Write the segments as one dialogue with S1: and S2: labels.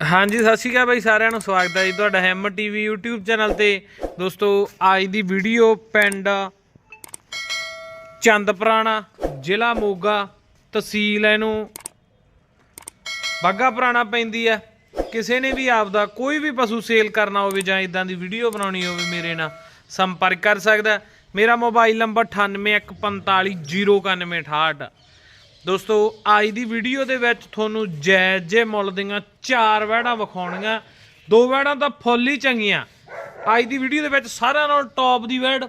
S1: ਹਾਂਜੀ, ਸਤਿ ਸ਼੍ਰੀ ਅਕਾਲ ਬਾਈ ਸਾਰਿਆਂ ਨੂੰ, ਸਵਾਗਤ ਹੈ ਜੀ ਤੁਹਾਡਾ ਹੈਮ ਟੀਵੀ YouTube ਚੈਨਲ ਤੇ। ਦੋਸਤੋ, ਅੱਜ ਦੀ ਵੀਡੀਓ ਪਿੰਡ ਚੰਦਪੁਰਾਣਾ, ਜ਼ਿਲ੍ਹਾ ਮੋਗਾ, ਤਹਿਸੀਲ ਇਹਨੂੰ। ਬਾਗਾ ਪੁਰਾਣਾ ਪੈਂਦੀ ਹੈ। ਕਿਸੇ ਨੇ ਵੀ ਆਪਦਾ ਕੋਈ ਵੀ ਪਸ਼ੂ ਸੇਲ ਕਰਨਾ ਹੋਵੇ ਜਾਂ ਇਦਾਂ ਦੀ ਵੀਡੀਓ ਬਣਾਉਣੀ ਹੋਵੇ, ਮੇਰੇ ਨਾਲ ਸੰਪਰਕ ਕਰ ਸਕਦਾ ਮੇਰਾ ਮੋਬਾਈਲ ਨੰਬਰ 9815409168 ਦੋਸਤੋ ਅੱਜ ਦੀ ਵੀਡੀਓ ਦੇ ਵਿੱਚ ਤੁਹਾਨੂੰ ਜਾਇਜ਼ ਜੇ ਮੁੱਲ ਦੀਆਂ ਚਾਰ ਵਹਿੜਾਂ ਵਿਖਾਉਣੀਆਂ। ਦੋ ਵਹਿੜਾਂ ਤਾਂ ਫੁੱਲ ਹੀ ਚੰਗੀਆਂ। ਅੱਜ ਦੀ ਵੀਡੀਓ ਦੇ ਵਿੱਚ ਸਾਰਿਆਂ ਨਾਲੋਂ ਟੌਪ ਦੀ ਵਹਿੜ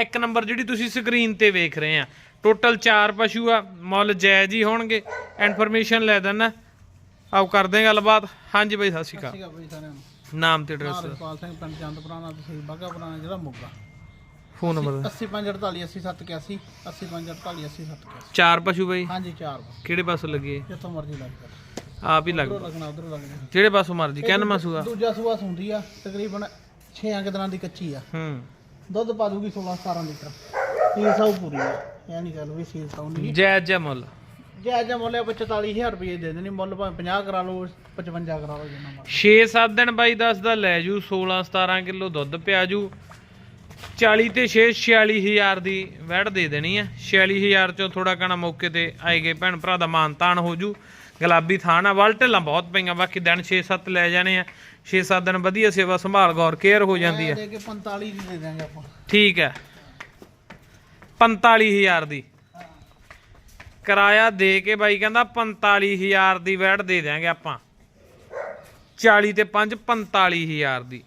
S1: ਇੱਕ ਨੰਬਰ ਜਿਹੜੀ ਤੁਸੀਂ ਸਕਰੀਨ ਤੇ ਵੇਖ ਰਹੇ ਆ। ਟੋਟਲ ਚਾਰ ਪਸ਼ੂ ਆ ਮੁੱਲ ਜਾਇਜ਼ ਹੀ ਹੋਣਗੇ। ਇਨਫੋਰਮੇਸ਼ਨ ਲੈ ਦੇਣਾ ਆਓ ਕਰਦੇ ਹਾਂ ਗੱਲਬਾਤ। ਹਾਂਜੀ ਬਾਈ ਸਤਿ ਸ਼੍ਰੀ ਅਕਾਲ। ਨਾਮ ਤੇ ਐਡਰੈਸ
S2: ਰਪਾਲ ਸਿੰਘ ਪਿੰਡ ਚੰਦਪੁਰਾਣਾ ਤਹਿਸੀਲ ਬਾਗਾ ਪੁਰਾਣਾ ਜਿਹੜਾ ਮੋਗਾ।
S1: ਫੋਨ ਨੰਬਰ
S2: 8548 80781 8548 80781
S1: ਚਾਰ ਪਸ਼ੂ ਬਾਈ?
S2: ਹਾਂਜੀ ਚਾਰ
S1: ਕਿਹੜੇ ਪਾਸੋਂ ਲੱਗੇ?
S2: ਜਿੱਥੋਂ ਮਰਜ਼ੀ ਲੱਗ ਜਾ
S1: ਆਪ ਹੀ ਲੱਗ
S2: ਉਧਰੋਂ ਲੱਗਣਾ ਉਧਰੋਂ ਲੱਗਣਾ।
S1: ਜਿਹੜੇ ਪਾਸੋਂ ਮਰਜ਼ੀ ਕਹਿਣ ਮਸੂਆ
S2: ਦੂਜਾ ਸੂਆ ਸੁੰਦੀ ਆ ਤਕਰੀਬਨ 6 ਅੰਕ ਦਿਨਾਂ ਦੀ ਕੱਚੀ ਆ।
S1: ਹੂੰ।
S2: ਦੁੱਧ ਪਾ ਦੂਗੀ 16 17 ਲੀਟਰ। ਸੀਲ ਸਾਊ ਪੂਰੀ ਆ। ਇਹ ਨਹੀਂ ਗੱਲ ਵੀ ਸੀਲ ਸਾਊ ਨਹੀਂ
S1: ਜਾਇਜ਼ ਜੇ ਮੁੱਲ।
S2: ਜੇ ਅੱਜ ਮੁੱਲ ਆਪਾਂ 44000 ਰੁਪਏ ਦੇ ਦੇਣੀ ਮੁੱਲ ਭਾਵੇਂ 50 ਕਰਾ ਲਓ 55 ਕਰਾ ਲਓ ਜਿੰਨਾ ਮਰਜ਼ੀ।
S1: 6-7 ਦਿਨ ਬਾਈ ਦੱਸਦਾ ਲੈ ਜੂ 16-17 ਕਿਲੋ ਦੁੱਧ ਪਿਆ ਜੂ। 40 ਤੇ 6 46000 ਦੀ ਵੈੜ ਦੇ ਦੇਣੀ ਆ। 46000 ਚੋਂ ਥੋੜਾ ਕਣਾ ਮੌਕੇ ਤੇ ਆਏ ਗਏ ਭੈਣ ਭਰਾ ਦਾ ਮਾਨ ਤਾਨ ਹੋ ਜੂ। ਗੁਲਾਬੀ ਥਾਨ ਆ ਵਲ ਢਿੱਲਾਂ ਬਹੁਤ ਪਈਆਂ ਬਾਕੀ ਦਿਨ 6-7 ਲੈ ਜਾਣੇ ਆ। 6-7 ਦਿਨ ਵਧੀਆ ਸੇਵਾ ਸੰਭਾਲ ਗੌਰ ਕੇਅਰ ਹੋ ਜਾਂਦੀ ਆ।
S2: ਦੇ ਕੇ 45 ਦੀ ਦੇ ਦਾਂਗੇ ਆਪਾਂ।
S1: ਠੀਕ ਹੈ 45000 ਦੀ। ਕਿਰਾਇਆ ਦੇ ਕੇ ਬਾਈ ਕਹਿੰਦਾ 45000 ਦੀ ਵੈਟ ਦੇ ਦਿਆਂਗੇ ਆਪਾਂ। 40 ਤੇ 5 45000 ਦੀ।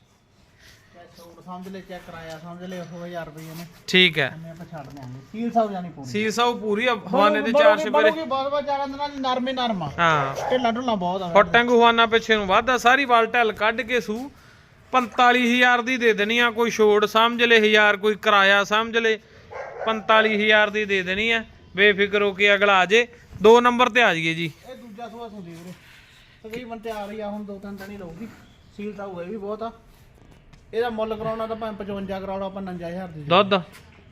S2: ਸਮਝ ਲੈ ਚੈੱਕ ਕਰਾਇਆ ਸਮਝ ਲੈ 1000 ਰੁਪਏ ਨੇ।
S1: ਠੀਕ ਹੈ।
S2: ਐਵੇਂ ਆਪਾਂ ਛੱਡ ਦਿਆਂਗੇ। ਸੀਲ ਸਾਊ ਜਾਨੀ ਪੂਰੀ।
S1: ਸੀਸਾਉ ਪੂਰੀ ਆ, ਹਵਾਨੇ ਦੇ ਚਾਰ ਛਪੇਰੇ।
S2: ਬੜੂਗੀ ਬਹੁਤ ਬਹੁਤ ਜ਼ਿਆਦਾ ਦਿਨਾਂ ਦੀ ਨਰਮੇ ਨਰਮਾ
S1: ਹਾਂ।
S2: ਢਿੱਲਾ ਢੁੱਲਾ ਬਹੁਤ ਆ।
S1: ਫਟੰਗ ਹਵਾਨਾ ਪਿੱਛੇ ਨੂੰ ਵਾਧਾ ਸਾਰੀ ਵਾਲ ਢੱਲ ਕੱਢ ਕੇ ਸੂ। 45000 ਦੀ ਦੇ ਦੇਣੀ ਆ ਕੋਈ ਛੋੜ ਸਮਝ ਲੈ 1000 ਕੋਈ ਕਿਰਾਇਆ ਸਮਝ ਲੈ। 45000 ਦੀ ਦੇ ਦੇਣੀ ਆ ਬੇਫਿਕਰ ਹੋ ਕੇ ਅਗਲਾ ਆ ਜੇ। ਦੋ ਨੰਬਰ ਤੇ ਆ ਜਾਈਏ ਜੀ।
S2: ਇਹ ਦੂਜਾ ਸੂਆ ਸੁੰਦੀ ਵੀਰੇ। ਤਕਰੀਬਨ ਤਿਆਰ ਹੀ ਆ ਹੁਣ ਦੋ ਤਿੰਨ ਦਿਨ ਹੀ ਲਊਗੀ ਸੀਲ ਸਾਊ ਇਹ ਵੀ ਬਹੁਤ ਆ। ਇਹਦਾ ਮੁੱਲ ਕਰਾਉਣਾ ਤਾਂ ਭਾਵੇਂ 55 ਕਰਾ ਲਓ ਆਪਾਂ 59000 ਦੀ
S1: ਦੁੱਧ?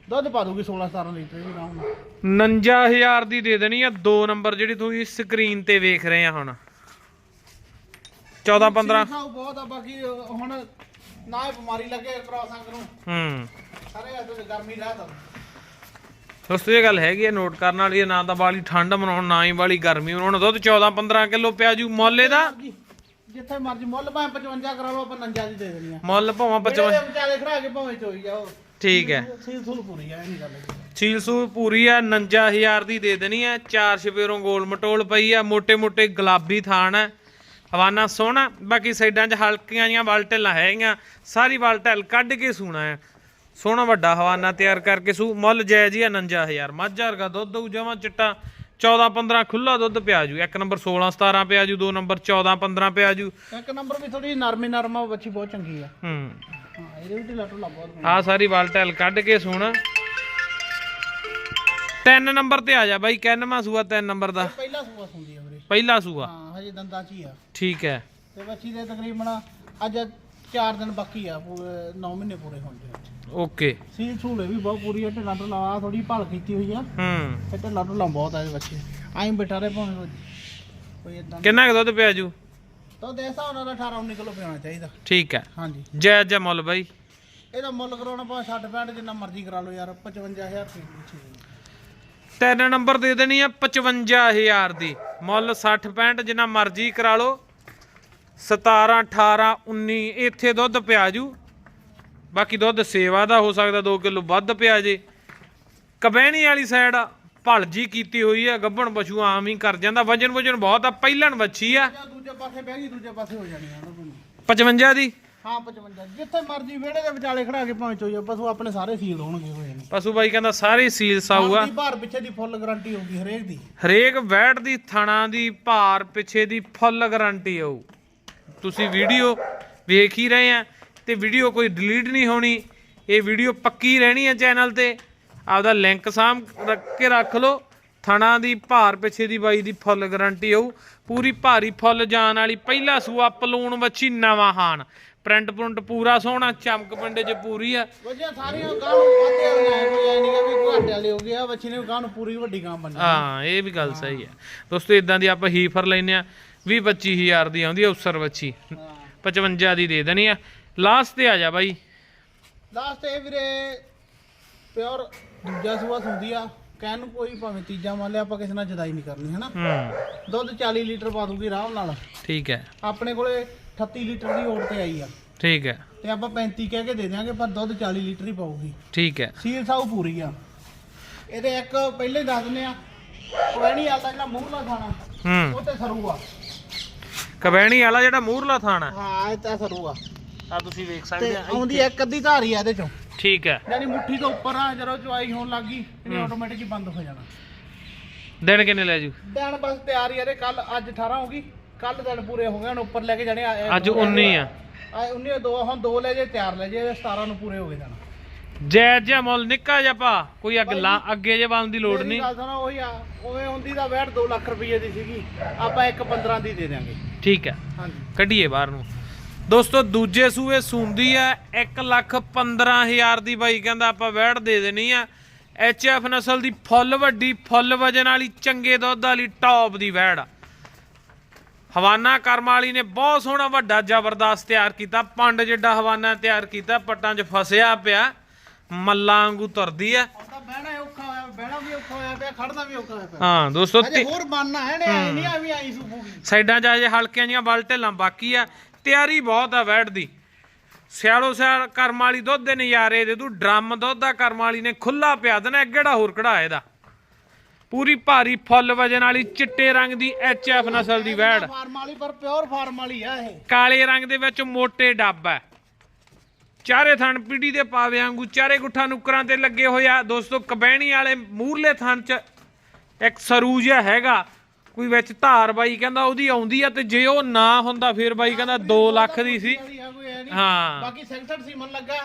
S2: ਦੁੱਧ ਪਾ ਦੂਗੀ 16 17 ਲੀਟਰ ਵੀ ਆਰਾਮ
S1: 59000 ਦੀ ਦੇ ਦੇਣੀ ਆ ਦੋ ਨੰਬਰ ਜਿਹੜੀ ਤੁਸੀਂ ਸਕਰੀਨ ਤੇ ਵੇਖ ਰਹੇ ਆ ਹੁਣ। 14 15
S2: ਸਾਊ ਬਹੁਤ ਆ ਬਾਕੀ ਹੁਣ ਨਾ ਇਹ ਬਿਮਾਰੀ ਲੱਗੇ ਕ੍ਰਾਸ ਨੂੰ।
S1: ਹੂੰ।
S2: ਸਾਰੇ ਅੱਜ ਗਰਮੀ ਰਹਿਤ
S1: ਦੋਸਤੋ ਇਹ ਗੱਲ ਹੈਗੀ ਆ ਨੋਟ ਕਰਨ ਵਾਲੀ ਆ, ਨਾ ਤਾਂ ਬਾਲੀ ਠੰਡ ਮਨਾਉਣ ਨਾ ਹੀ ਬਾਲੀ ਗਰਮੀ ਮਨਾਉਣ। ਦੁੱਧ 14 15 ਕਿਲੋ ਪਿਆ ਜੂ ਮੁੱਲ ਇਹਦਾ।
S2: ਜਿੱਥੇ ਮਰਜ਼ੀ ਮੁੱਲ ਭਾਵੇਂ 55 ਕਰਾ ਲਓ ਆਪਾਂ 59 ਦੀ ਦੇ ਦੇਣੀ ਆ
S1: ਮੁੱਲ ਭਾਵਾਂ 55
S2: ਜਿਹੜੇ ਵਿਚਾਲੇ ਕੇ ਭਾਵੇਂ ਚੋਈ ਜਾਓ
S1: ਠੀਕ ਹੈ।
S2: ਸੀਲ ਸੂਲ ਪੂਰੀ ਆ ਗੋਲ
S1: ਮਟੋਲ ਪਈ ਆ ਮੋٹے ਮੋٹے ਗੁਲਾਬੀ ਥਾਨ ਆ। ਹਵਾਨਾ ਸੋਹਣਾ ਬਾਕੀ ਸਾਈਡਾਂ 'ਚ ਹਲਕੀਆਂ ਜੀਆਂ ਵਾਲਟਲਾਂ ਹੈਗੀਆਂ। ਸਾਰੀ ਵਾਲਟਲ ਕੱਢ ਕੇ ਸੂਣਾ ਆ। ਸੋਹਣਾ ਵੱਡਾ ਹਵਾਨਾ ਤਿਆਰ ਕਰਕੇ ਸੂ। ਮੁੱਲ ਜਾਇਜ਼ ਹੀ ਆ 59000 ਮੱਝਾਂ ਵਰਗਾ ਦੁੱਧ ਦਊ ਜਮਾ ਚਿੱਟਾ। 14 15 ਖੁੱਲਾ ਦੁੱਧ ਪਿਆ ਜੂ। ਇੱਕ ਨੰਬਰ 16 17 ਪਿਆ ਜੂ ਦੋ ਨੰਬਰ 14 15 ਪਿਆ ਜੂ।
S2: ਇੱਕ ਨੰਬਰ ਵੀ ਥੋੜੀ ਨਰਮੀ ਨਰਮਾ ਬੱਚੀ ਬਹੁਤ ਚੰਗੀ ਆ।
S1: ਹੂੰ।
S2: ਹਾਂ ਇਹਦੇ ਵੀ ਢਿੱਲਾ ਢੁੱਲਾ ਬਹੁਤ
S1: ਆ ਸਾਰੀ ਵਲਟਲ ਕੱਢ ਕੇ ਸੂਣਾ। ਤਿੰਨ ਨੰਬਰ ਤੇ ਆ ਜਾ ਬਾਈ ਕਿੰਨਵਾਂ ਸੂਆ ਤਿੰਨ ਨੰਬਰ ਦਾ?
S2: ਪਹਿਲਾ ਸੂਆ ਸੁੰਦੀ ਆ ਵੀਰੇ।
S1: ਪਹਿਲਾ ਸੂਆ।
S2: ਹਾਂ ਹਜੇ ਦੰਦਾਂ 'ਚ ਹੀ ਆ।
S1: ਠੀਕ ਹੈ।
S2: ਤੇ ਬੱਚੀ ਦੇ ਤਕਰੀਬਨ ਅੱਜ 4 ਦਿਨ ਬਾਕੀ ਆ ਪੂਰੇ 9 ਮਹੀਨੇ ਪੂਰੇ ਹੋਣ ਦੇ
S1: ਓਕੇ।
S2: ਸੀਲ ਸੂਲ ਇਹ ਵੀ ਬਹੁਤ ਪੂਰੀ ਆ ਢਿੱਲਾ ਢੁੱਲਾ ਆ ਥੋੜੀ ਭਾਲ ਕੀਤੀ ਹੋਈ ਆ।
S1: ਹੂੰ।
S2: ਤੇ ਢਿੱਲਾ ਢੁੱਲਾ ਬਹੁਤ ਆ ਇਹਦੇ ਬੱਚੇ ਆਈਂ ਬਿਠਾ ਰਹੇ ਭਾਵੇਂ ਕੋਈ- ਇਦਾਂ
S1: ਕਿੰਨਾ ਕੁ ਦੁੱਧ ਪਿਆ ਜੂ?
S2: ਤਾਂ ਦੇ ਹਿਸਾਬ ਨਾਲ 18 19 ਕਿਲੋ ਪਿਆਉਣਾ ਚਾਹੀਦਾ।
S1: ਠੀਕ ਹੈ।
S2: ਹਾਂਜੀ।
S1: ਜੈ ਜੈ ਮੁੱਲ ਬਾਈ।
S2: ਇਹਦਾ ਮੁੱਲ ਕਰਾਉਣਾ ਭਾਵੇਂ 60 65 ਜਿੰਨਾ ਮਰਜ਼ੀ ਕਰਾ ਲਓ ਯਾਰ 55000 ਰੁਪਏ
S1: ਤਿੰਨ ਨੰਬਰ ਦੇ ਦੇਣੀ ਆ 55000 ਦੀ। ਮੁੱਲ 60 65 ਜਿੰਨਾ ਮਰਜ਼ੀ ਕਰਾ ਲਓ। 17 18 19 ਇੱਥੇ ਦੁੱਧ ਪਿਆ ਜੂ। ਬਾਕੀ ਦੁੱਧ ਸੇਵਾ ਦਾ ਹੋ ਸਕਦਾ 2 ਕਿਲੋ ਵੱਧ ਪਿਆ ਜੇ। ਕਬੈਣੀ ਵਾਲੀ ਸਾਈਡ ਭਲਜੀ ਕੀਤੀ ਹੋਈ ਆ ਗੱਭਣ ਪਸ਼ੂ ਆਮ ਹੀ ਕਰ ਜਾਂਦਾ। ਵਜਨ ਵਜਨ ਬਹੁਤ ਆ ਪਹਿਲਣ ਵੱਛੀ ਆ।
S2: ਜਾਂ ਦੂਜੇ ਪਾਸੇ ਬਹਿ ਗਈ ਦੂਜੇ ਪਾਸੇ ਹੋ ਜਾਣੀ ਆ ਨਾ ਤੁਹਾਨੂੰ
S1: 55 ਦੀ?
S2: ਹਾਂ 55 ਜਿੱਥੇ ਮਰਜ਼ੀ ਵਿਹੜੇ ਦੇ ਵਿਚਾਲੇ ਖੜਾ ਕੇ ਭਾਵੇਂ ਚੋਈ ਪਸ਼ੂ ਆਪਣੇ ਸਾਰੇ ਸੀਲ ਹੋਣਗੇ ਹੋਏ ਨੇ
S1: ਪਸ਼ੂ ਬਾਈ ਕਹਿੰਦਾ ਸਾਰੇ ਸੀਲ ਸਾਊ ਆ।
S2: ਦੀ ਭਾਰ ਪਿੱਛੇ ਦੀ ਫੁੱਲ ਗਾਰੰਟੀ ਹੋਊਗੀ ਹਰੇਕ ਦੀ।
S1: ਹਰੇਕ ਵੈਟ ਦੀ ਥਣਾ ਦੀ ਭਾਰ ਪਿੱਛੇ ਦੀ ਫੁੱਲ ਗਾਰੰਟੀ ਆਊ ਤੁਸੀਂ ਵੀਡੀਓ ਵੇਖ ਹੀ ਰਹੇ ਆ ਤੇ ਵੀਡੀਓ ਕੋਈ ਡਿਲੀਟ ਨਹੀਂ ਹੋਣੀ ਇਹ ਵੀਡੀਓ ਪੱਕੀ ਰਹਿਣੀ ਹੈ ਚੈਨਲ ਤੇ। ਆਪਦਾ ਲਿੰਕ ਸਾਮ ਰੱਖ ਕੇ ਰੱਖ ਲਓ ਥਣਾ ਦੀ ਭਾਰ ਪਿੱਛੇ ਦੀ ਬਾਈ ਦੀ ਫੁੱਲ ਗਾਰੰਟੀ ਆਊ। ਪੂਰੀ ਭਾਰੀ ਫੁੱਲ ਜਾਣ ਵਾਲੀ ਪਹਿਲਾ ਸੂਆ ਪਲੂਣ ਵੱਛੀ ਨਵਾਂ ਹਾਨ ਪ੍ਰਿੰਟ ਪ੍ਰਿੰਟ ਪੂਰਾ ਸੋਹਣਾ ਚਮਕ ਪਿੰਡੇ 'ਚ ਪੂਰੀ ਆ।
S2: ਵਜੇ ਸਾਰੀਆਂ ਗਾਂ ਨੂੰ ਵਾਧੇ ਵਾਲੀਆਂ ਕੋਈ ਨਹੀਂ ਕਿ ਵੀ ਘਾਟੇ ਵਾਲੇ ਹੋ ਗਏ ਆ ਬੱਚੀ ਨੇ ਗਾਂ ਨੂੰ ਪੂਰੀ ਵੱਡੀ ਗਾਂ ਬਣੀ
S1: ਹਾਂ ਇਹ ਵੀ ਗੱਲ ਸਹੀ ਹੈ ਦੋਸਤੋ ਇਦਾਂ ਦੀ ਆਪਾਂ ਹੀਫਰ ਲੈਨੇ ਆ। 20 25000 ਦੀ ਆਉਂਦੀ ਆ ਉਸਰ
S2: ਹਾਂ
S1: 55 ਦੀ ਦੇ ਦੇਣੀ ਆ। ਲਾਸਟ ਤੇ ਆ ਜਾ ਬਾਈ।
S2: ਲਾਸਟ ਇਹ ਵੀਰੇ ਪਿਓਰ ਦੂਜਾ ਸੂਆ ਸੁੰਦੀ ਆ। ਕਹਿਣ ਨੂੰ ਕੋਈ ਭਾਵੇਂ ਤੀਜਾ ਮੰਨ ਲਿਆ ਆਪਾਂ ਕਿਸੇ ਨਾਲ ਜਦਾਈ ਨਹੀਂ ਕਰਨੀ ਹਨਾ?
S1: ਹੂੰ।
S2: ਦੁੱਧ 40 ਲੀਟਰ ਪਾ ਦੂਗੀ ਆਰਾਮ ਨਾਲ।
S1: ਠੀਕ ਹੈ।
S2: ਆਪਣੇ ਕੋਲੇ 38 ਲੀਟਰ ਦੀ ਓਟ ਤੇ ਆਈ ਆ।
S1: ਠੀਕ ਹੈ।
S2: ਤੇ ਆਪਾਂ 35 ਕਹਿ ਕੇ ਦੇ ਦਿਆਂਗੇ ਪਰ ਦੁੱਧ 40 ਲੀਟਰ ਹੀ ਪਾਊਗੀ।
S1: ਠੀਕ ਹੈ।
S2: ਸੀਲ ਸਾਊ ਪੂਰੀ ਆ। ਇਹਦੇ ਇੱਕ ਪਹਿਲੇ ਦੱਸ ਦਿੰਦੇ ਆ ਪੁਰਾਣੀ ਆਲਾ ਜਿਹੜਾ ਮੂਹਰਲਾ ਖਾਣਾ
S1: ਹੂੰ।
S2: ਉਹ ਤੇ ਸਰੂ ਆ
S1: ਕਬੈਣੀ ਵਾਲਾ ਜਿਹੜਾ ਮੂਰਲਾ ਥਾਣਾ
S2: ਹਾਂ। ਇਹ ਤਾਂ ਸਰੂ ਆ
S1: ਆ ਤੁਸੀਂ ਵੇਖ
S2: ਤੇ
S1: ਸਕਦੇ ਆ
S2: ਆਉਂਦੀ ਇੱਕ ਅੱਧੀ ਧਾਰੀ ਆ ਇਹਦੇ ਚੋਂ।
S1: ਠੀਕ ਹੈ।
S2: ਯਾਨੀ ਮੁੱਠੀ ਤੋਂ ਉੱਪਰ ਆ ਜਦੋਂ ਚੁਆਈ ਹੋਣ ਲੱਗੀ ਇਹਨੇ ਆਟੋਮੈਟਿਕ ਹੀ ਬੰਦ ਹੋ ਜਾਣਾ।
S1: ਦਿਨ ਕਿੰਨੇ ਲੈ ਜੂ?
S2: ਦਿਨ ਬਸ ਤਿਆਰ ਹੀ ਆ ਇਹਦੇ ਕੱਲ ਅੱਜ 18 ਹੋ ਗਈ ਕੱਲ ਦਿਨ ਪੂਰੇ ਹੋ ਗਏ ਹੁਣ ਉੱਪਰ ਲੈ ਕੇ ਜਾਣੇ ਆ- ਇਹ
S1: ਅੱਜ 19 ਆ।
S2: ਆ 19 ਦੋ ਹੁਣ ਦੋ ਲੈ ਜੇ ਤਿਆਰ ਲੈ ਜੇ 17 ਨੂੰ ਪੂਰੇ ਹੋ ਗਏ ਜਾਣਾ।
S1: ਜੈ ਜੈ ਮੁੱਲ ਨਿੱਕਾ ਜਿਹਾ ਪਾ ਕੋਈ ਅੱਗ ਲਾ ਅੱਗੇ ਜੇ ਪਾਉਣ ਦੀ ਲੋੜ
S2: ਮੇਰੀ
S1: ਨਹੀਂ।
S2: ਗੱਲ ਸੁਣੋ ਉਹੀ ਆ ਉਵੇਂ ਹੁੰਦੀ ਤਾਂ ਵੈਟ 2 ਲੱਖ ਰੁਪਏ ਦੀ ਸੀਗੀ ਆਪਾਂ ਇੱਕ 15 ਦੀ ਦੇ ਦਿਆਂਗੇ।
S1: ਠੀਕ ਹੈ।
S2: ਹਾਂਜੀ।
S1: ਕੱਢੀਏ ਬਾਹਰ ਨੂੰ। ਦੋਸਤੋ ਦੂਜੇ ਸੂਏ ਸੁੰਦੀ ਆ 1 ਲੱਖ 15000 ਦੀ ਬਾਈ ਕਹਿੰਦਾ ਆਪਾਂ ਵੈੜ ਦੇ ਦੇਣੀ ਆ। ਐਚ ਐਫ ਨਸਲ ਦੀ ਫੁੱਲ ਵੱਡੀ ਫੁੱਲ ਵਜਨ ਵਾਲੀ ਚੰਗੇ ਦੁੱਧ ਵਾਲੀ ਟੌਪ ਦੀ ਵੈੜ। ਆ ਹਵਾਨਾ ਕਰਮ ਵਾਲੀ ਨੇ ਬਹੁਤ ਸੋਹਣਾ ਵੱਡਾ ਜ਼ਬਰਦਸਤ ਤਿਆਰ ਕੀਤਾ। ਪੰਡ ਜਿੱਡਾ ਹਵਾਨਾ ਤਿਆਰ ਕੀਤਾ ਪੱਟਾਂ 'ਚ ਫਸਿਆ ਪਿਆ। ਮੱਲਾਂ ਵਾਂਗੂ ਤੁਰਦੀ ਆ।
S2: ਬਹਿਣਾ ਹੀ ਔਖਾ ਹੋਇਆ ਬਹਿਣਾ ਵੀ ਔਖਾ ਹੋਇਆ ਪਿਆ ਖੜਨਾ ਵੀ ਔਖਾ ਹੋਇਆ ਪਿਆ।
S1: ਹਾਂ ਦੋਸਤੋ
S2: ਅਜੇ
S1: ਤੇ
S2: ਹੋਰ ਬਣਨਾ ਹੈ ਨੇ ਐ ਨਹੀਂ ਆ ਵੀ ਆਈ ਸੂਬੂਗੀ
S1: ਸਾਈਡਾਂ 'ਚ ਅਜੇ ਹਲਕਿਆਂ ਜੀਆਂ ਬਲ ਢਿੱਲਾਂ ਬਾਕੀ ਆ ਤਿਆਰੀ ਬਹੁਤ ਆ ਵੈੜ ਦੀ। ਸਿਆਲੋ ਸਿਆਲ ਕਰਮ ਵਾਲੀ ਦੁੱਧ ਦੇ ਨਜ਼ਾਰੇ ਦੇ ਤੂੰ ਡਰਮ ਦੁੱਧ ਦਾ ਕਰਮ ਵਾਲੀ ਨੇ ਖੁੱਲਾ ਪਿਆ ਦੇਣਾ ਅੱਗੇੜਾ ਹੋਰ ਕਢਾ ਇਹਦਾ। ਪੂਰੀ ਭਾਰੀ ਫੁੱਲ ਵਜਨ ਵਾਲੀ ਚਿੱਟੇ ਰੰਗ ਦੀ ਐਚ ਐਫ ਨਸਲ ਦੀ ਵੈੜ।
S2: ਫਾਰਮ ਵਾਲੀ ਪਰ ਪਿਓਰ ਫਾਰਮ ਵਾਲੀ ਆ ਇਹ।
S1: ਕਾਲੇ ਰੰਗ ਦੇ ਵਿੱਚ ਮੋਟੇ ਡੱਬ ਹੈ ਚਾਰੇ ਥਣ ਪੀੜੀ ਦੇ ਪਾਵੇ ਵਾਂਗੂ ਚਾਰੇ ਗੁੱਠਾ ਨੁਕਰਾਂ ਤੇ ਲੱਗੇ ਹੋਇਆ ਦੋਸਤੋ ਕਬੈਣੀ ਵਾਲੇ ਮੂਰਲੇ ਥਣ ਚ ਇੱਕ ਸਰੂ ਜਿਹਾ ਹੈਗਾ ਕੋਈ ਵਿੱਚ ਧਾਰ ਬਾਈ ਕਹਿੰਦਾ ਉਹਦੀ ਆਉਂਦੀ ਆ ਤੇ ਜੇ ਉਹ ਨਾ ਹੁੰਦਾ ਫਿਰ ਬਾਈ ਕਹਿੰਦਾ 2 ਲੱਖ ਦੀ ਸੀ। ਹਾਂ
S2: ਬਾਕੀ ਸੈਕਟਰ ਸੀਮਨ ਲੱਗਾ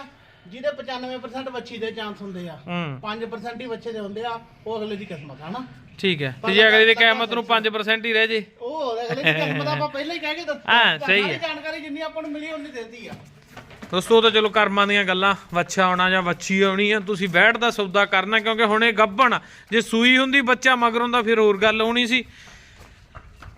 S2: ਜਿਹਦੇ 95% ਵੱਛੀ ਦੇ ਚਾਂਸ ਹੁੰਦੇ ਆ।
S1: ਹੂੰ।
S2: 5% ਹੀ ਬੱਚੇ ਦੇ ਹੁੰਦੇ ਆ ਉਹ ਅਗਲੇ ਦੀ ਕਿਸਮਤ ਆ ਨਾ।
S1: ਠੀਕ ਹੈ। ਤੇ ਜੇ ਅਗਲੇ ਦੇ ਕਹਿਮਤ ਨੂੰ 5% ਹੀ ਰਹਿ ਜੇ।
S2: ਉਹ ਅਗਲੇ ਦੀ ਕਿਸਮਤ ਆਪਾਂ ਪਹਿਲਾਂ ਹੀ ਕਹਿ ਕੇ ਦੱਸ
S1: ਹਾਂ, ਸਹੀ ਹੈ।
S2: ਜਾਣਕਾਰੀ ਜਿੰਨੀ ਆਪਾਂ ਨੂੰ ਮਿਲੀ ਉਨੀ ਦੇਤੀ ਆ।
S1: ਦੋਸਤੋ, ਉਹ ਤਾਂ ਚਲੋ ਕਰਮਾਂ ਦੀਆਂ ਗੱਲਾਂ, ਵੱਛਾ ਆਉਣਾ ਜਾਂ ਵੱਛੀ ਆਉਣੀ ਆ, ਤੁਸੀਂ ਵੈਟ ਦਾ ਸੌਦਾ ਕਰਨਾ, ਕਿਉਂਕਿ ਹੁਣ ਇਹ ਗੱਭਣ ਜੇ ਸੂਈ ਹੁੰਦੀ, ਬੱਚਾ ਮਗਰੋਂ ਦਾ ਫਿਰ ਹੋਰ ਗੱਲ ਆਉਣੀ ਸੀ।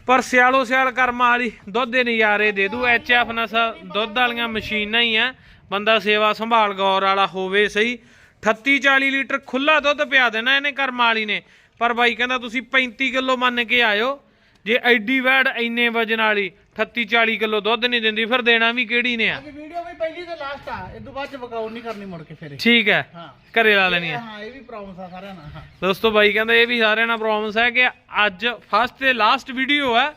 S1: ਪਰ ਸਿਆਲੋ ਸਿਆਲ ਕਰਮਾਂ ਵਾਲੀ, ਦੁੱਧ ਦੇ ਨਜ਼ਾਰੇ ਦੇ ਦੂ, ਐਚ ਐਫ ਨਸਲ ਦੁੱਧ ਵਾਲੀਆਂ ਮਸ਼ੀਨਾਂ ਹੀ ਆ। ਬੰਦਾ ਸੇਵਾ ਸੰਭਾਲ ਗੌਰ ਵਾਲਾ ਹੋਵੇ ਸਹੀ। 38 40 ਲੀਟਰ ਖੁੱਲਾ ਦੁੱਧ ਪਿਆ ਦੇਣਾ ਇਹਨੇ ਕਰਮਾਂ ਵਾਲੀ ਨੇ। ਪਰ ਬਾਈ ਕਹਿੰਦਾ, ਤੁਸੀਂ 35 ਕਿਲੋ ਮੰਨ ਕੇ ਆਇਓ। ਜੇ ਐਡੀ ਵੈੜ ਇੰਨੇ ਵਜਨ ਵਾਲੀ 38 40 ਕਿਲੋ ਦੁੱਧ ਨਹੀਂ ਦਿੰਦੀ, ਫਿਰ ਦੇਣਾ ਵੀ ਕਿਹੜੀ ਨੇ ਆ
S2: ਅੱਜ ਵੀਡੀਓ ਵੀ ਪਹਿਲੀ ਤੇ ਲਾਸਟ ਆ। ਇਹ ਤੋਂ ਬਾਅਦ ਚ ਵਕਾਉਟ ਨਹੀਂ ਕਰਨੀ ਮੁੜ ਕੇ ਫਿਰ ਇਹ।
S1: ਠੀਕ ਹੈ।
S2: ਹਾਂ।
S1: ਘਰੇ ਲਾ ਲੈਣੀ ਹੈ।
S2: ਹਾਂ ਇਹ ਵੀ ਪ੍ਰੋਬਲਮ ਆ ਸਾਰਿਆਂ ਨਾਲ ਹਾਂ।
S1: ਦੋਸਤੋ ਬਾਈ ਕਹਿੰਦਾ ਇਹ ਵੀ ਸਾਰਿਆਂ ਨਾਲ ਪ੍ਰੋਬਲਮਸ ਹੈ ਕਿ ਅੱਜ ਫਸਟ ਤੇ ਲਾਸਟ ਵੀਡੀਓ ਹੈ।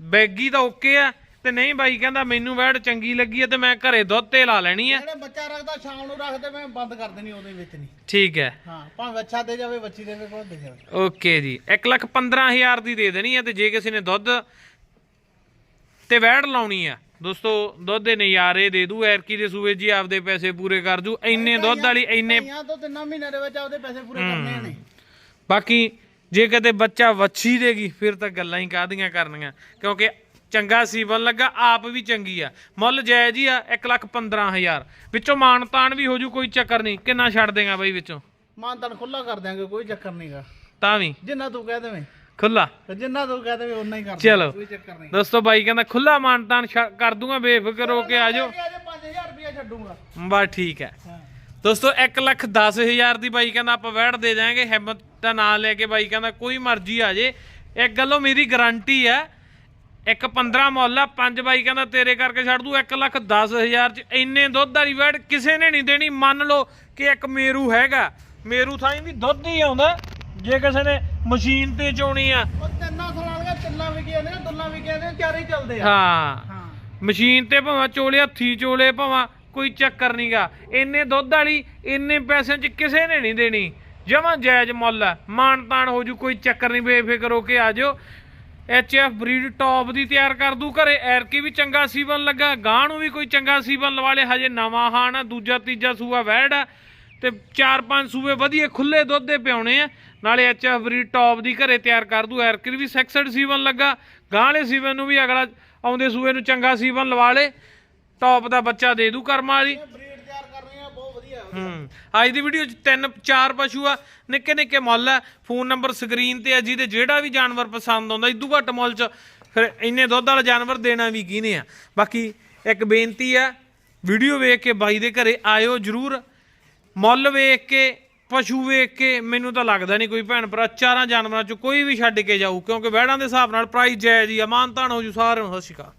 S1: ਬੈਗੀ ਤਾਂ ਓਕੇ ਆ ਤੇ ਨਹੀਂ ਬਾਈ ਕਹਿੰਦਾ ਮੈਨੂੰ ਵੈੜ ਚੰਗੀ ਲੱਗੀ ਹੈ ਤੇ ਮੈਂ ਘਰੇ ਦੁੱਧ ਤੇ ਲਾ ਲੈਣੀ ਹੈ।
S2: ਜਿਹੜੇ ਬੱਚਾ ਰੱਖਦਾ ਸ਼ਾਮ ਨੂੰ ਰੱਖਦੇ ਮੈਂ ਬੰਦ ਕਰ ਦੇਣੀ ਉਹਦੇ ਵਿੱਚ ਨਹੀਂ।
S1: ਠੀਕ ਹੈ।
S2: ਹਾਂ ਭਾਵੇਂ ਅੱਛਾ ਦੇ ਜਾਵੇ ਬੱਚੀ ਦੇਵੇ ਕੋਲ ਦੇ ਜਾਵੇ।
S1: ਓਕੇ ਜੀ। 1 ਲੱਖ 15000 ਦੀ ਦੇ ਦੇਣੀ ਹੈ ਤੇ ਜੇ ਕਿਸੇ ਨੇ ਦੁੱਧ ਤੇ ਵੈੜ ਲਾਉਣੀ ਆ ਦੋਸਤੋ ਦੁੱਧ ਦੇ ਨਜ਼ਾਰੇ ਦੇ ਦੂ ਐਰਕੀ ਦੇ ਸੂਏ ਜੀ ਆਪਦੇ ਪੈਸੇ ਪੂਰੇ ਕਰ ਜੂ ਇੰਨੇ ਦੁੱਧ ਵਾਲੀ ਇੰਨੇ
S2: ਜਾਂ ਤੋਂ ਤਿੰਨਾਂ ਮਹੀਨਿਆਂ ਦੇ ਵਿੱਚ ਆਪਦੇ ਪੈਸੇ ਪੂਰੇ ਕਰਨੇ ਨੇ।
S1: ਬਾਕੀ ਜੇ ਕਦੇ ਬੱਚਾ ਵੱਛੀ ਦੇਗੀ ਫਿਰ ਤਾਂ ਗੱਲਾਂ ਹੀ ਕਾਹਦੀਆਂ ਕਰਨੀਆਂ। ਕਿਉਂਕਿ ਚੰਗਾ ਸੀਵਨ ਲੱਗਾ ਆਪ ਵੀ ਚੰਗੀ ਆ। ਮੁੱਲ ਜਾਇਜ਼ ਹੀ ਆ 115000 ਵਿੱਚੋਂ ਮਾਨ ਤਾਨ ਵੀ ਹੋ ਜੂ ਕੋਈ ਚੱਕਰ ਨਹੀਂ। ਕਿੰਨਾ ਛੱਡ ਦੇਗਾ ਬਾਈ ਵਿੱਚੋਂ?
S2: ਮਾਨਤਨ ਖੁੱਲਾ ਕਰ ਦਿਆਂਗੇ ਕੋਈ ਚੱਕਰ ਨਹੀਂਗਾ
S1: ਤਾਂ ਵੀ।
S2: ਜਿੰਨਾ ਤੂੰ ਕਹਿ ਦੇਵੇਂ।
S1: ਖੁੱਲਾ।
S2: ਤੇ ਜਿੰਨਾ ਤੂੰ ਕਹਿ ਦੇਵੇਂ ਉਨਾ ਹੀ ਕਰ
S1: ਚਲੋ।
S2: ਕੋਈ ਚੱਕਰ ਨਹੀਂ।
S1: ਦੋਸਤੋ ਬਾਈ ਕਹਿੰਦਾ ਖੁੱਲਾ ਮਾਨ ਤਾਨ ਕਰ ਦੂੰਗਾ ਬੇਫਿਕਰ ਹੋ ਕੇ ਆਜੋ
S2: ਅੱਜ 5000 ਰੁਪਏ ਛੱਡੂਗਾ।
S1: ਬਸ ਠੀਕ ਹੈ। ਦੋਸਤੋ 1 ਲੱਖ 10000 ਦੀ ਬਾਈ ਕਹਿੰਦਾ ਆਪਾਂ ਵੈੜ ਦੇ ਦਿਆਂਗੇ ਹਿੰਮਤ ਦਾ ਨਾਂ ਲੈ ਕੇ ਬਾਈ ਕਹਿੰਦਾ ਕੋਈ ਮਰਜ਼ੀ ਆ ਜੇ। ਇੱਕ ਗੱਲੋਂ ਮੇਰੀ ਗਾਰੰਟੀ ਹੈ ਇੱਕ 15 ਮੁੱਲ ਪੰਜ ਬਾਈ ਕਹਿੰਦਾ ਤੇਰੇ ਕਰਕੇ ਛੱਡ ਦੂ 1 ਲੱਖ 10000 ਚ ਇੰਨੇ ਦੁੱਧ ਵਾਲੀ ਵੈੜ ਕਿਸੇ ਨੇ ਨਹੀਂ ਦੇਣੀ। ਮੰਨ ਲਓ ਕਿ ਇੱਕ ਮੇਰੂ ਹੈਗਾ ਮੇਰੂ ਥਾਈ ਵੀ ਦੁੱਧ ਹੀ ਆਉਂਦਾ। ਜੇ ਕਿਸੇ ਨੇ ਮਸ਼ੀਨ ਤੇ ਚੋਣੀ ਆ
S2: ਉਹ ਤਿੰਨਾਂ ਸਾਲਾਂ ਦੀਆਂ ਤਿੰਨਾਂ ਵਿਕੀਆਂ ਨੇ ਦੁੱਲਾਂ ਵਿਕੀਆਂ ਨੇ ਚਾਰੇ ਹੀ ਚੱਲਦੇ ਆ।
S1: ਹਾਂ।
S2: ਹਾਂ।
S1: ਮਸ਼ੀਨ ਤੇ ਭਾਵੇਂ ਚੋਲੇ ਹੱਥੀ ਚੋਲੇ ਭਾਵੇਂ ਕੋਈ ਚੱਕਰ ਨਹੀਂਗਾ ਇੰਨੇ ਦੁੱਧ ਵਾਲੀ ਇੰਨੇ ਪੈਸਿਆਂ 'ਚ ਕਿਸੇ ਨੇ ਨਹੀਂ ਦੇਣੀ। ਜਮਾਂ ਜਾਇਜ਼ ਮੁੱਲ ਹੈ ਮਾਨ ਤਾਨ ਹੋ ਜੂ ਕੋਈ ਚੱਕਰ ਨਹੀਂ ਬੇਫਿਕਰ ਹੋ ਕੇ ਆ ਜਾਓ। ਐਚ ਐਫ ਬਰੀਡ ਟੌਪ ਦੀ ਤਿਆਰ ਕਰ ਦੂ ਘਰੇ। ਐਰਕੀ ਵੀ ਚੰਗਾ ਸੀਵਨ ਲੱਗਾ ਗਾਂ ਨੂੰ ਵੀ ਕੋਈ ਚੰਗਾ ਸੀਵਨ ਲਵਾ ਲੇ। ਹਜੇ ਨਵਾਂ ਹਾਣ ਆ ਦੂਜਾ ਤੀਜਾ ਸੂਆ ਵੈੜ ਆ। ਤੇ ਚਾਰ ਪੰਜ ਸੂਏ ਵਧੀਆ ਖੁੱਲੇ ਦੁੱਧ ਦੇ ਪਿਆਉਣੇ ਆ। ਨਾਲੇ ਐਚ ਐਫ ਬਰੀਡ ਟੌਪ ਦੀ ਘਰੇ ਤਿਆਰ ਕਰ ਦੂ ਐਰਕੀ ਵੀ ਸੈਕਸਡ ਸੀਵਨ ਲੱਗਾ। ਗਾਂ ਵਾਲੇ ਸੀਵਨ ਨੂੰ ਵੀ ਅਗਲਾ ਆਉਂਦੇ ਸੂਏ ਨੂੰ ਚੰਗਾ ਸੀਵਨ ਲਵਾ ਲੇ। ਟੌਪ ਦਾ ਬੱਚਾ ਦੇ ਦੂ ਕਰਮਾਂ ਵਾਲੀ।
S2: ਵਧੀਆ
S1: ਹੂੰ। ਅੱਜ ਦੀ ਵੀਡੀਓ 'ਚ ਤਿੰਨ ਚਾਰ ਪਸ਼ੂ ਆ ਨਿੱਕੇ ਨਿੱਕੇ ਮੁੱਲ ਆ। ਫੋਨ ਨੰਬਰ ਸਕਰੀਨ ਤੇ ਆ ਜਿਹਦੇ ਜਿਹੜਾ ਵੀ ਜਾਨਵਰ ਪਸੰਦ ਆਉਂਦਾ ਇਦੂ ਘੱਟ ਮੁੱਲ 'ਚ ਫਿਰ ਇੰਨੇ ਦੁੱਧ ਵਾਲਾ ਜਾਨਵਰ ਦੇਣਾ ਵੀ ਕਿਹਨੇ ਆ? ਬਾਕੀ ਇੱਕ ਬੇਨਤੀ ਆ ਵੀਡੀਓ ਵੇਖ ਕੇ ਬਾਈ ਦੇ ਘਰੇ ਆਇਓ ਜਰੂਰ। ਮੁੱਲ ਵੇਖ ਕੇ, ਪਸ਼ੂ ਵੇਖ ਕੇ ਮੈਨੂੰ ਤਾਂ ਲੱਗਦਾ ਨਹੀਂ ਕੋਈ ਭੈਣ ਭਰਾ, ਚਾਰਾਂ ਜਾਨਵਰਾਂ 'ਚੋਂ ਕੋਈ ਵੀ ਛੱਡ ਕੇ ਜਾਊ, ਕਿਉਂਕਿ ਵਹਿੜਾਂ ਦੇ ਹਿਸਾਬ ਨਾਲ ਪ੍ਰਾਈਸ ਜਾਇਜ਼ ਹੀ ਆ, ਮਾਨਤਾਨ ਹੋ ਜੂ ਸਾਰਿਆਂ ਨੂੰ, ਸਤਿ ਸ਼੍ਰੀ ਅਕਾਲ।